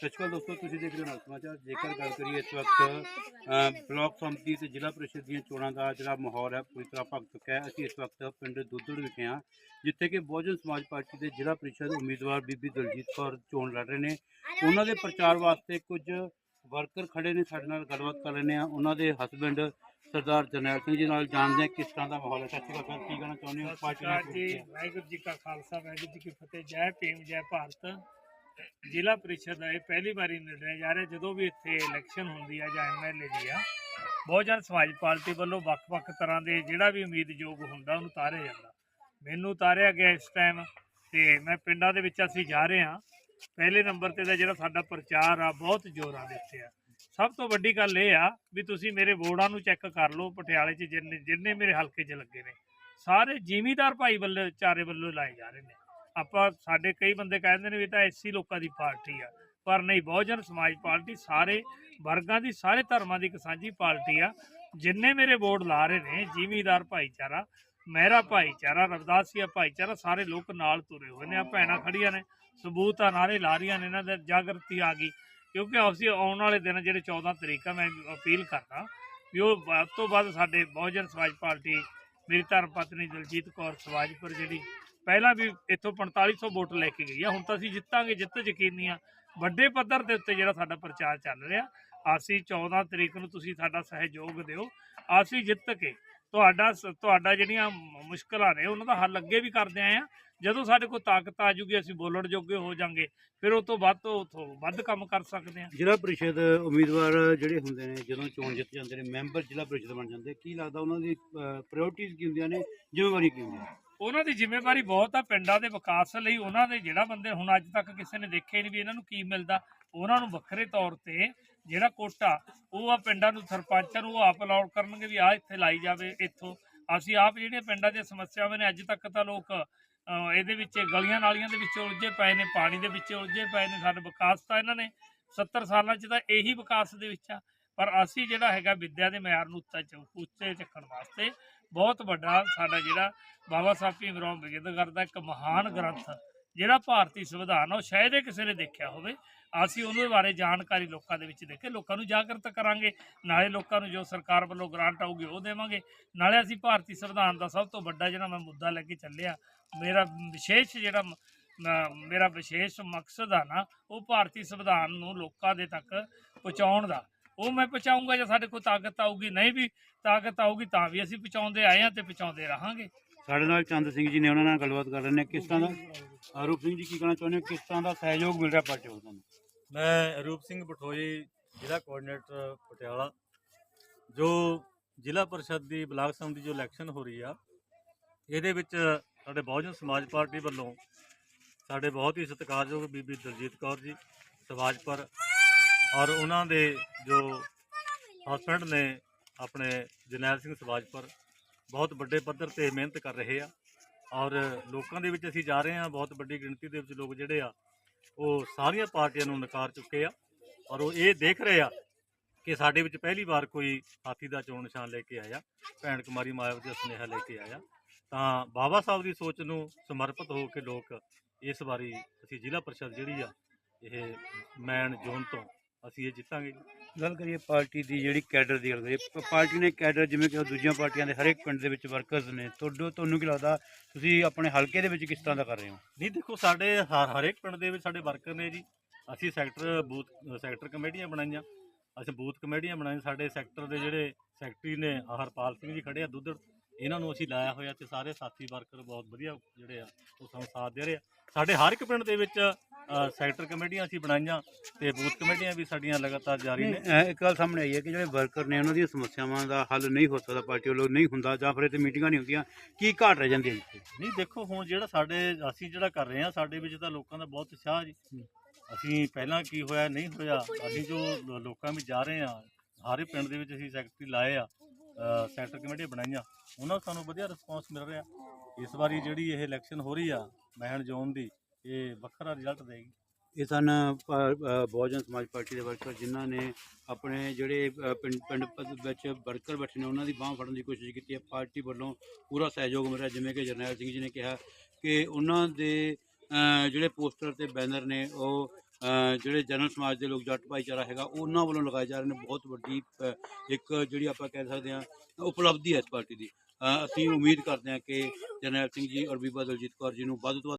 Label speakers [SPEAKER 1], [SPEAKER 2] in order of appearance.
[SPEAKER 1] ਸਤਿ ਸ਼੍ਰੀ ਅਕਾਲ ਦੋਸਤੋ ਤੁਸੀਂ ਦੇਖ ਰਹੇ ਹੋ ਸਮਾਚਾਰ ਜੇਕਰ ਗੱਲ ਕਰੀਏ ਇਸ ਵਕਤ ਬਲਾਕ ਸੰਮਤੀ ਤੇ ਜ਼ਿਲ੍ਹਾ ਪ੍ਰੀਸ਼ਦ ਦੀਆਂ ਚੋਣਾਂ ਦਾ ਜਿਹੜਾ ਮਾਹੌਲ ਹੈ ਪੂਰੀ ਤਰ੍ਹਾਂ ਭਗ ਚੁੱਕਾ ਹੈ। ਅਸੀਂ ਇਸ ਵਕਤ ਪਿੰਡ ਦੁੱਧੜ ਵਿਖੇ ਹਾਂ ਜਿੱਥੇ ਕਿ ਬਹੁਜਨ ਸਮਾਜ ਪਾਰਟੀ ਦੇ ਜ਼ਿਲ੍ਹਾ ਪ੍ਰੀਸ਼ਦ ਉਮੀਦਵਾਰ ਬੀਬੀ ਦਲਜੀਤ ਕੌਰ ਚੋਣ ਲੜ ਰਹੇ ਨੇ। ਉਹਨਾਂ ਦੇ ਪ੍ਰਚਾਰ ਵਾਸਤੇ ਕੁਝ ਵਰਕਰ ਖੜੇ ਨੇ ਸਾਡੇ ਨਾਲ ਗੱਲਬਾਤ ਕਰ ਲੈਂਦੇ ਆ ਉਹਨਾਂ ਦੇ ਹਸਬੰਡ ਸਰਦਾਰ ਜਰਨੈਲ ਸਿੰਘ ਜੀ ਨਾਲ ਜਾਣਦੇ ਆ ਕਿਸ ਤਰ੍ਹਾਂ ਦਾ ਮਾਹੌਲ ਹੈ। ਸਤਿ ਸ਼੍ਰੀ ਅਕਾਲ ਕੀ ਕਹਿਣਾ ਚਾਹੁੰਦੇ ਹੋ? ਪਾਰਟੀ
[SPEAKER 2] ਜੀ ਵਾਹਿਗੁਰੂ ਜੀ ਕਾ ਖਾਲਸਾ ਵਾਹਿਗੁਰੂ ਜੀ ਕੀ ਫਤਿਹ। ਜੈ ਭੀਮ ਜੈ ਭਾਰਤ। ਜ਼ਿਲ੍ਹਾ ਪ੍ਰੀਸ਼ਦ ਦਾ ਇਹ ਪਹਿਲੀ ਵਾਰੀ ਨਿਰਣय ਜਾ ਰਿਹਾ, ਜਦੋਂ ਵੀ ਇੱਥੇ ਇਲੈਕਸ਼ਨ ਹੁੰਦੀ ਆ ਜਾਂ ਐਮਐਲਏ ਦੀ ਆ ਬਹੁਜਨ ਸਮਾਜ ਪਾਰਟੀ ਵੱਲੋਂ ਵੱਖ-ਵੱਖ ਤਰ੍ਹਾਂ ਦੇ ਜਿਹੜਾ ਵੀ ਉਮੀਦਯੋਗ ਹੁੰਦਾ, ਉਹਨੂੰ ਤਾਰਿਆ ਜਾਂਦਾ। ਮੈਨੂੰ ਤਾਰਿਆ ਗਿਆ ਇਸ ਟਾਈਮ ਤੇ ਮੈਂ ਪਿੰਡਾਂ ਦੇ ਵਿੱਚ ਅਸੀਂ ਜਾ ਰਹੇ ਹਾਂ। ਪਹਿਲੇ ਨੰਬਰ ਤੇ ਦਾ ਜਿਹੜਾ ਸਾਡਾ ਪ੍ਰਚਾਰ ਆ, ਬਹੁਤ ਜ਼ੋਰਾਂ ਦੇ ਉੱਤੇ ਆ। ਸਭ ਤੋਂ ਵੱਡੀ ਗੱਲ ਇਹ ਆ ਵੀ ਤੁਸੀਂ ਮੇਰੇ ਵੋਟਾਂ ਨੂੰ ਚੈੱਕ ਕਰ ਲਓ, ਪਟਿਆਲੇ 'ਚ ਜਿੰਨੇ ਜਿੰਨੇ ਮੇਰੇ ਹਲਕੇ 'ਚ ਲੱਗੇ ਨੇ, ਸਾਰੇ ਜ਼ਿਮੀਦਾਰ ਭਾਈ ਵੱਲੋਂ, ਚਾਰੇ ਵੱਲੋਂ ਲਾਏ ਜਾ ਰਹੇ ਨੇ। ਆਪਾਂ ਸਾਡੇ ਕਈ ਬੰਦੇ ਕਹਿੰਦੇ ਨੇ ਵੀ ਤਾਂ ਐਸੀ ਲੋਕਾਂ ਦੀ ਪਾਰਟੀ ਆ, ਪਰ ਨਹੀਂ, ਬਹੁਜਨ ਸਮਾਜ ਪਾਰਟੀ ਸਾਰੇ ਵਰਗਾਂ ਦੀ, ਸਾਰੇ ਧਰਮਾਂ ਦੀ ਇੱਕ ਸਾਂਝੀ ਪਾਰਟੀ ਆ। ਜਿੰਨੇ ਮੇਰੇ ਵੋਟ ਲਾ ਰਹੇ ਨੇ, ਜ਼ਿਮੀਦਾਰ ਭਾਈਚਾਰਾ, ਮਹਿਰਾ ਭਾਈਚਾਰਾ ਰਵਦਾਸੀਆ ਭਾਈਚਾਰਾ, ਸਾਰੇ ਲੋਕ ਨਾਲ ਤੁਰੇ ਹੋਏ ਨੇ, ਆ ਭੈਣਾਂ ਖੜੀਆਂ ਨੇ, ਸਬੂਤ ਆ ਨਾਰੇ ਲਾ ਰਹੀਆਂ ਨੇ, ਇਹਨਾਂ ਦੇ ਜਾਗਰਤੀ ਆ ਗਈ। ਕਿਉਂਕਿ ਅਸੀਂ ਆਉਣ ਵਾਲੇ ਦਿਨ ਜਿਹੜੇ 14 ਤਰੀਕ ਆ, ਮੈਂ ਅਪੀਲ ਕਰਦਾ ਵੀ ਉਹ ਵੱਧ ਤੋਂ ਵੱਧ ਸਾਡੇ ਬਹੁਜਨ ਸਮਾਜ ਪਾਰਟੀ, ਮੇਰੀ ਧਰਮ ਪਤਨੀ ਦਲਜੀਤ ਕੌਰ ਸਵਾਜਪੁਰ ਜਿਹੜੀ ਪਹਿਲਾਂ ਵੀ ਇੱਥੋਂ 4500 ਵੋਟ ਲੈ ਕੇ ਗਈ ਆ ਹੁਣ ਤਾਂ ਅਸੀਂ ਜਿੱਤਾਂਗੇ, ਜਿੱਤ ਯਕੀਨੀ ਆ। ਵੱਡੇ ਪੱਧਰ ਦੇ ਉੱਤੇ ਜਿਹੜਾ ਸਾਡਾ ਪ੍ਰਚਾਰ ਚੱਲ ਰਿਹਾ, ਅਸੀਂ 14 ਤਰੀਕ ਨੂੰ ਤੁਸੀਂ ਸਾਡਾ ਸਹਿਯੋਗ ਦਿਓ, ਅਸੀਂ ਜਿੱਤ ਕੇ ਤੁਹਾਡਾ ਸ- ਤੁਹਾਡਾ ਜਿਹੜੀਆਂ ਮੁਸ਼ਕਲਾਂ ਨੇ, ਉਹਨਾਂ ਦਾ ਹੱਲ ਅੱਗੇ ਵੀ ਕਰਦੇ ਆਏ ਆ। ਜਦੋਂ ਸਾਡੇ ਕੋਲ ਤਾਕਤ ਆ ਜੂਗੀ, ਅਸੀਂ ਬੋਲਣ ਜੋਗੇ ਹੋ ਜਾਾਂਗੇ, ਫਿਰ ਉਹ ਤੋਂ ਵੱਧ ਤੋਂ ਉੱਥੋਂ ਵੱਧ ਕੰਮ ਕਰ ਸਕਦੇ ਆ।
[SPEAKER 1] ਜ਼ਿਲ੍ਹਾ ਪ੍ਰੀਸ਼ਦ ਉਮੀਦਵਾਰ ਜਿਹੜੇ ਹੁੰਦੇ ਨੇ, ਜਦੋਂ ਚੋਣ ਜਿੱਤ ਜਾਂਦੇ ਨੇ, ਮੈਂਬਰ ਜ਼ਿਲ੍ਹਾ ਪ੍ਰੀਸ਼ਦ ਬਣ ਜਾਂਦੇ, ਕੀ ਲੱਗਦਾ ਉਹਨਾਂ ਦੀ ਪ੍ਰਾਇੋਰਟੀਜ਼ ਕੀ ਹੁੰਦੀਆਂ ਨੇ, ਜ਼ਿੰਮੇਵਾਰੀ ਕੀ ਹੁੰਦੀ ਹੈ?
[SPEAKER 2] ਉਹਨਾਂ ਦੀ ਜ਼ਿੰਮੇਵਾਰੀ ਬਹੁਤ ਆ ਪਿੰਡਾਂ ਦੇ ਵਿਕਾਸ ਲਈ। ਉਹਨਾਂ ਦੇ ਜਿਹੜਾ ਬੰਦੇ ਹੁਣ ਅੱਜ ਤੱਕ ਕਿਸੇ ਨੇ ਦੇਖਿਆ ਹੀ ਨਹੀਂ ਵੀ ਇਹਨਾਂ ਨੂੰ ਕੀ ਮਿਲਦਾ। ਉਹਨਾਂ ਨੂੰ ਵੱਖਰੇ ਤੌਰ ਤੇ ਜਿਹੜਾ ਕੋਟਾ, ਉਹ ਆ ਪਿੰਡਾਂ ਨੂੰ ਸਰਪੰਚਾਂ ਨੂੰ ਉਹ ਆਪ ਅਲਾਉਡ ਕਰਨਗੇ ਵੀ ਆ ਇੱਥੇ ਲਾਈ ਜਾਵੇ ਇੱਥੋਂ। ਅਸੀਂ ਆਪ ਜਿਹੜੀਆਂ ਪਿੰਡਾਂ ਦੀਆਂ ਸਮੱਸਿਆਵਾਂ ਨੇ, ਅੱਜ ਤੱਕ ਤਾਂ ਲੋਕ ਇਹਦੇ ਵਿੱਚ ਗਲੀਆਂ ਨਾਲੀਆਂ ਦੇ ਵਿੱਚ ਉਲਝੇ ਪਏ ਨੇ, ਪਾਣੀ ਦੇ ਵਿੱਚ ਉਲਝੇ ਪਏ ਨੇ। ਸਾਡਾ ਵਿਕਾਸ ਤਾਂ ਇਹਨਾਂ ਨੇ 70 ਸਾਲਾਂ 'ਚ ਤਾਂ ਇਹੀ ਵਿਕਾਸ ਦੇ ਵਿੱਚ ਆ। ਪਰ ਅਸੀਂ ਜਿਹੜਾ ਹੈਗਾ ਵਿੱਦਿਆ ਦੇ ਮਿਆਰ ਨੂੰ ਉੱਚਾ ਚ- ਉੱਚੇ ਚੱਕਣ ਵਾਸਤੇ ਬਹੁਤ ਵੱਡਾ ਸਾਡਾ ਜਿਹੜਾ ਬਾਬਾ ਸਾਹਿਬ ਭੀਮ ਰਾਓ ਅੰਬੇਦਕਰ ਦਾ ਇੱਕ ਮਹਾਨ ਗ੍ਰੰਥ ਜਿਹੜਾ ਭਾਰਤੀ ਸੰਵਿਧਾਨ ਆ, ਉਹ ਸ਼ਾਇਦ ਹੀ ਕਿਸੇ ਨੇ ਦੇਖਿਆ ਹੋਵੇ। ਅਸੀਂ ਉਹਦੇ ਬਾਰੇ ਜਾਣਕਾਰੀ ਲੋਕਾਂ ਦੇ ਵਿੱਚ ਦੇ ਕੇ ਲੋਕਾਂ ਨੂੰ ਜਾਗਰਤ ਕਰਾਂਗੇ। ਨਾਲੇ ਲੋਕਾਂ ਨੂੰ ਜੋ ਸਰਕਾਰ ਵੱਲੋਂ ਗ੍ਰਾਂਟ ਆਊਗੀ ਉਹ ਦੇਵਾਂਗੇ। ਨਾਲੇ ਅਸੀਂ ਭਾਰਤੀ ਸੰਵਿਧਾਨ ਦਾ ਸਭ ਤੋਂ ਵੱਡਾ ਜਿਹੜਾ ਮੈਂ ਮੁੱਦਾ ਲੈ ਕੇ ਚੱਲਿਆ, ਮੇਰਾ ਵਿਸ਼ੇਸ਼ ਜਿਹੜਾ ਮ- ਮ- ਮੇਰਾ ਵਿਸ਼ੇਸ਼ ਮਕਸਦ ਆ ਨਾ, ਉਹ ਭਾਰਤੀ ਸੰਵਿਧਾਨ ਨੂੰ ਲੋਕਾਂ ਦੇ ਤੱਕ ਪਹੁੰਚਾਉਣ ਦਾ। ਉਹ ਮੈਂ ਪਹੁੰਚਾਊਂਗਾ ਜੇ ਸਾਡੇ ਕੋਲ ਤਾਕਤ ਆਊਗੀ ਨਹੀਂ ਵੀ ਤਾਕਤ ਆਊਗੀ ਤਾਂ ਵੀ ਅਸੀਂ ਪਹੁੰਚਾਉਂਦੇ ਆਏ ਹਾਂ ਤੇ ਪਹੁੰਚਾਉਂਦੇ ਰਹਾਂਗੇ।
[SPEAKER 1] ਸਾਡੇ ਨਾਲ ਚੰਦ ਸਿੰਘ ਜੀ ਨੇ ਉਹਨਾਂ ਨਾਲ ਗੱਲਬਾਤ ਕਰ ਰਹੇ ਨੇ ਕਿਸ ਤਰ੍ਹਾਂ ਦਾ? ਰੂਪ ਸਿੰਘ ਜੀ ਕੀ ਕਹਿਣਾ ਚਾਹੁੰਦੇ ਹੋ? ਕਿਸ ਤਰ੍ਹਾਂ ਦਾ ਸਹਿਯੋਗ ਮਿਲ ਰਿਹਾ ਪਾਰਟੀ ਵੱਲੋਂ
[SPEAKER 3] ਮੈਂ ਰੂਪ ਸਿੰਘ ਬਠੋਈ ਜ਼ਿਲ੍ਹਾ ਕੋਆਰਡੀਨੇਟਰ ਪਟਿਆਲਾ ਜੋ ਜ਼ਿਲ੍ਹਾ ਪਰਿਸ਼ਦ ਦੀ ਬਲਾਕ ਸੰਮਤੀ ਜੋ ਇਲੈਕਸ਼ਨ ਹੋ ਰਹੀ ਆ ਇਹਦੇ ਵਿੱਚ ਸਾਡੇ ਬਹੁਜਨ ਸਮਾਜ ਪਾਰਟੀ ਵੱਲੋਂ ਸਾਡੇ ਬਹੁਤ ਹੀ ਸਤਿਕਾਰਯੋਗ ਬੀਬੀ ਦਲਜੀਤ ਕੌਰ ਜੀ ਸਵਾਜਪੁਰ ਔਰ ਉਹਨਾਂ ਦੇ ਜੋ ਹਸਬੰਡ ਨੇ ਆਪਣੇ ਜਰਨੈਲ ਸਿੰਘ ਸਵਾਜਪੁਰ ਬਹੁਤ ਵੱਡੇ ਪੱਧਰ ਤੇ ਮਿਹਨਤ ਕਰ ਰਹੇ ਆ। ਔਰ ਲੋਕਾਂ ਦੇ ਵਿੱਚ ਅਸੀਂ ਜਾ ਰਹੇ ਹਾਂ, ਬਹੁਤ ਵੱਡੀ ਗਿਣਤੀ ਦੇ ਵਿੱਚ ਲੋਕ ਜਿਹੜੇ ਆ, ਉਹ ਸਾਰੀਆਂ ਪਾਰਟੀਆਂ ਨੂੰ ਨਕਾਰ ਚੁੱਕੇ ਆ। ਔਰ ਉਹ ਇਹ ਦੇਖ ਰਹੇ ਆ ਕਿ ਸਾਡੇ ਵਿੱਚ ਪਹਿਲੀ ਵਾਰ ਕੋਈ ਹਾਥੀ ਦਾ ਚੋਣ ਨਿਸ਼ਾਨ ਲੈ ਕੇ ਆਇਆ, ਭੈਣ ਕੁਮਾਰੀ ਮਾਇਆਵਤੀ ਦਾ ਸੁਨੇਹਾ ਲੈ ਕੇ ਆਇਆ। ਤਾਂ ਬਾਬਾ ਸਾਹਿਬ ਦੀ ਸੋਚ ਨੂੰ ਸਮਰਪਿਤ ਹੋ ਕੇ ਲੋਕ ਇਸ ਵਾਰੀ ਅਸੀਂ ਜ਼ਿਲ੍ਹਾ ਪਰਿਸ਼ਦ ਜਿਹੜੀ ਆ, ਇਹ ਮੈਨ ਜ਼ੋਨ ਤੋਂ ਅਸੀਂ ਇਹ ਜਿੱਤਾਂਗੇ
[SPEAKER 1] ਗੱਲ ਕਰੀਏ ਪਾਰਟੀ ਦੀ ਜਿਹੜੀ ਕੈਡਰ ਦੀ ਗੱਲ ਕਰੀਏ, ਪ- ਪਾਰਟੀ ਨੇ ਕੈਡਰ ਜਿਵੇਂ ਕਿ ਉਹ ਦੂਜੀਆਂ ਪਾਰਟੀਆਂ ਦੇ ਹਰੇਕ ਪਿੰਡ ਦੇ ਵਿੱਚ ਵਰਕਰਸ ਨੇ, ਤੁਹਾਡੇ ਤੁਹਾਨੂੰ ਕੀ ਲੱਗਦਾ, ਤੁਸੀਂ ਆਪਣੇ ਹਲਕੇ ਦੇ ਵਿੱਚ ਕਿਸ ਤਰ੍ਹਾਂ ਦਾ ਕਰ ਰਹੇ ਹੋ?
[SPEAKER 3] ਨਹੀਂ, ਦੇਖੋ ਸਾਡੇ ਹਰ ਹਰੇਕ ਪਿੰਡ ਦੇ ਵਿੱਚ ਸਾਡੇ ਵਰਕਰ ਨੇ ਜੀ। ਅਸੀਂ ਸੈਕਟਰ, ਬੂਥ, ਸੈਕਟਰ ਕਮੇਟੀਆਂ ਬਣਾਈਆਂ। ਅਸੀਂ ਬੂਥ ਕਮੇਟੀਆਂ ਬਣਾਈਆਂ। ਸਾਡੇ ਸੈਕਟਰ ਦੇ ਜਿਹੜੇ ਸੈਕਟਰੀ ਨੇ ਹਰਪਾਲ ਸਿੰਘ ਜੀ ਖੜੇ ਆ ਦੁੱਧੜ ਇਹਨਾਂ ਨੂੰ ਅਸੀਂ ਲਾਇਆ ਹੋਇਆ ਤੇ ਸਾਰੇ ਸਾਥੀ ਵਰਕਰ ਬਹੁਤ ਵਧੀਆ ਜਿਹੜੇ ਆ, ਉਹ ਸਾਨੂੰ ਸਾਥ ਦੇ ਰਹੇ ਆ। ਸਾਡੇ ਹਰ ਇੱਕ ਪਿੰਡ ਦੇ ਵਿੱਚ ਸੈਕਟਰ ਕਮੇਟੀਆਂ ਅਸੀਂ ਬਣਾਈਆਂ ਤੇ ਬੂਥ ਕਮੇਟੀਆਂ ਵੀ ਸਾਡੀਆਂ ਲਗਾਤਾਰ ਜਾਰੀ ਨੇ।
[SPEAKER 1] ਇੱਕ ਗੱਲ ਸਾਹਮਣੇ ਆਈ ਹੈ ਕਿ ਜਿਹੜੇ ਵਰਕਰ ਨੇ ਉਹਨਾਂ ਦੀਆਂ ਸਮੱਸਿਆਵਾਂ ਦਾ ਹੱਲ ਨਹੀਂ ਹੋ ਸਕਦਾ ਪਾਰਟੀ ਵੱਲੋਂ ਨਹੀਂ ਹੁੰਦਾ ਜਾਂ ਫਿਰ ਇੱਥੇ ਮੀਟਿੰਗਾਂ ਨਹੀਂ ਹੁੰਦੀਆਂ ਕੀ ਘਾਟ ਰਹਿ ਜਾਂਦੀ ਹੈ ਇੱਥੇ
[SPEAKER 3] ਨਹੀਂ ਦੇਖੋ ਹੁਣ ਜਿਹੜਾ ਸਾਡੇ ਅਸੀਂ ਜਿਹੜਾ ਕਰ ਰਹੇ ਹਾਂ ਸਾਡੇ ਵਿੱਚ ਤਾਂ ਲੋਕਾਂ ਦਾ ਬਹੁਤ ਉਤਸ਼ਾਹ ਜੀ। ਅਸੀਂ ਪਹਿਲਾਂ ਕੀ ਹੋਇਆ ਨਹੀਂ ਹੋਇਆ ਅਸੀਂ ਜੋ ਲੋ- ਲੋਕਾਂ ਵਿੱਚ ਜਾ ਰਹੇ ਹਾਂ ਹਰ ਇੱਕ ਪਿੰਡ ਦੇ ਵਿੱਚ ਅਸੀਂ ਸੈਕਟਰੀ ਲਾਏ ਆ ਅ, ਸੈਕਟਰ ਕਮੇਟੀਆਂ ਬਣਾਈਆਂ ਉਹਨਾਂ ਨੂੰ ਸਾਨੂੰ ਵਧੀਆ ਰਿਸਪੌਂਸ ਮਿਲ ਰਿਹਾ। ਇਸ ਵਾਰੀ ਜਿਹੜੀ ਇਹ ਇਲੈਕਸ਼ਨ ਹੋ ਰਹੀ ਆ ਮਹਿਣ ਜ਼ੋਨ ਦੀ ਇਹ ਵੱਖਰਾ ਰਿਜ਼ਲਟ ਦੇਗੀ।
[SPEAKER 1] ਇਹ ਸਨ ਬਹੁਜਨ ਸਮਾਜ ਪਾਰਟੀ ਦੇ ਵਰਕਰ ਜਿਨ੍ਹਾਂ ਨੇ ਆਪਣੇ ਜਿਹੜੇ ਪਿੰਡ ਪਿੰਡ ਵਿੱਚ ਵਰਕਰ ਬੈਠੇ ਨੇ, ਉਹਨਾਂ ਦੀ ਬਾਹ ਫੜਨ ਦੀ ਕੋਸ਼ਿਸ਼ ਕੀਤੀ ਹੈ। ਪਾਰਟੀ ਵੱਲੋਂ ਪੂਰਾ ਸਹਿਯੋਗ ਮਿਲ ਰਿਹਾ ਜਿਵੇਂ ਕਿ ਜਰਨੈਲ ਸਿੰਘ ਜੀ ਨੇ ਕਿਹਾ ਕਿ ਉਹਨਾਂ ਦੇ ਜਿਹੜੇ ਪੋਸਟਰ ਤੇ ਬੈਨਰ ਨੇ, ਉਹ ਜਿਹੜੇ ਜਨਰਲ ਸਮਾਜ ਦੇ ਲੋਕ ਜੱਟ ਭਾਈਚਾਰਾ ਹੈਗਾ, ਉਹਨਾਂ ਵੱਲੋਂ ਲਗਾਏ ਜਾ ਰਹੇ ਨੇ। ਬਹੁਤ ਵੱਡੀ ਇੱਕ ਜਿਹੜੀ ਆਪਾਂ ਕਹਿ ਸਕਦੇ ਹਾਂ, ਉਪਲਬਧੀ ਹੈ ਇਸ ਪਾਰਟੀ ਦੀ। ਅਸੀਂ ਉਮੀਦ ਕਰਦੇ ਹਾਂ ਕਿ ਜਰਨੈਲ ਸਿੰਘ ਜੀ ਔਰ ਬੀਬਾ ਦਲਜੀਤ ਕੌਰ ਜੀ ਨੂੰ ਵੱਧ ਤੋਂ ਵੱਧ